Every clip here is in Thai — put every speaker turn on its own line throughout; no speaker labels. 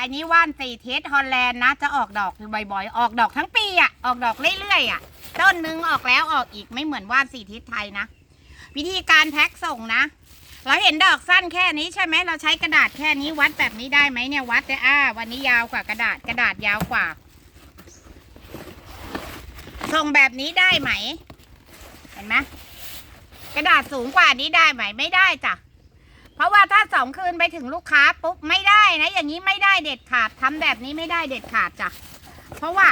อันนี้ว่านสี่ทิศฮอลแลนด์นะ จะออกดอกบ่อยๆ ออกดอกทั้งปีอะ ออกดอกเรื่อยๆอะ ต้นหนึ่งออกแล้วออกอีกไม่เหมือนว่านสี่ทิศไทยนะ วิธีการแพ็คส่งนะ เราเห็นดอกสั้นแค่นี้ใช่ไหม เราใช้กระดาษแค่นี้วัดแบบนี้ได้ไหมเนี่ยวัดแต่อ่าวันนี้ยาวกว่ากระดาษกระดาษยาวกว่า ส่งแบบนี้ได้ไหม เห็นไหมกระดาษสูงกว่านี้ได้ไหมไม่ได้จ้ะ เพราะว่าถ้าสองคืนไปถึงลูกค้าปุ๊บไม่ได้นะอย่างนี้ไม่ได้เด็ดขาดทำแบบนี้ไม่ได้เด็ดขาดจ้ะเพราะว่า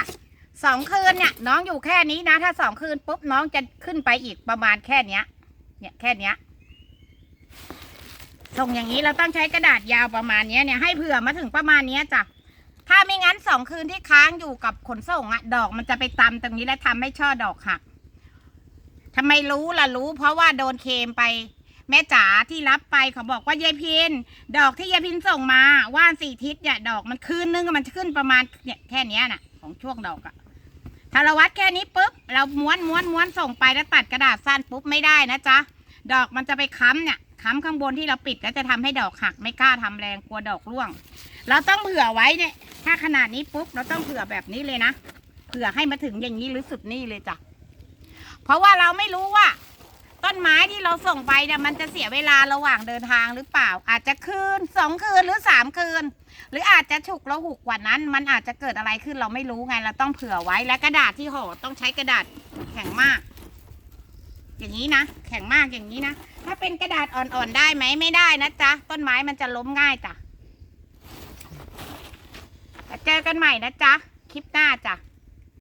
สองคืนเนี่ยน้องอยู่แค่นี้นะ ถ้าสองคืนปุ๊บน้องจะขึ้นไปอีกประมาณแค่เนี้ย เนี่ยแค่เนี้ยส่งอย่างนี้เราต้องใช้กระดาษยาวประมาณเนี้ยเนี่ยให้เผื่อมาถึงประมาณเนี้ยจ้ะถ้าไม่งั้นสองคืนที่ค้างอยู่กับขนส่งอะดอกมันจะไปตำตรงนี้แล้วทำให้ช่อดอกหักทำไมรู้ล่ะรู้ เพราะว่าโดนเคมไป แม่จ๋าที่รับไปเขาบอกว่ายายพิน ดอกที่ยายพินส่งมาว่านสี่ทิศเนี่ยดอกมันคืนนึงมันจะขึ้นประมาณเนี่ยแค่เนี้ยน่ะ ของช่วงดอกอะถ้าเราวัดแค่นี้ปุ๊บเราม้วนม้วนม้วนส่งไปแล้วตัดกระดาษสั้นปุ๊บไม่ได้นะจ๊ะดอกมันจะไปค้ำเนี่ยค้ำข้างบนที่เราปิดแล้วจะทำให้ดอกหักไม่กล้าทำแรงกลัวดอกร่วง เราต้องเผื่อไว้เนี่ย ถ้าขนาดนี้ปุ๊บเราต้องเผื่อแบบนี้เลยนะเผื่อให้มาถึงอย่างนี้หรือสุดนี่เลยจ้ะเพราะว่าเราไม่รู้ว่า ต้นไม้ที่เราส่งไปเนี่ยมันจะเสียเวลาระหว่างเดินทางหรือเปล่า อาจจะคืนสองคืนหรือสามคืน หรืออาจจะฉุกระหุกกว่านั้น มันอาจจะเกิดอะไรขึ้นเราไม่รู้ไงเราต้องเผื่อไว้และกระดาษที่ห่อต้องใช้กระดาษแข็งมาก อย่างนี้นะแข็งมากอย่างนี้นะถ้าเป็นกระดาษอ่อนๆได้ไหมไม่ได้นะจ๊ะต้นไม้มันจะล้มง่ายจ้ะเจอกันใหม่นะจ๊ะคลิปหน้าจ้ะ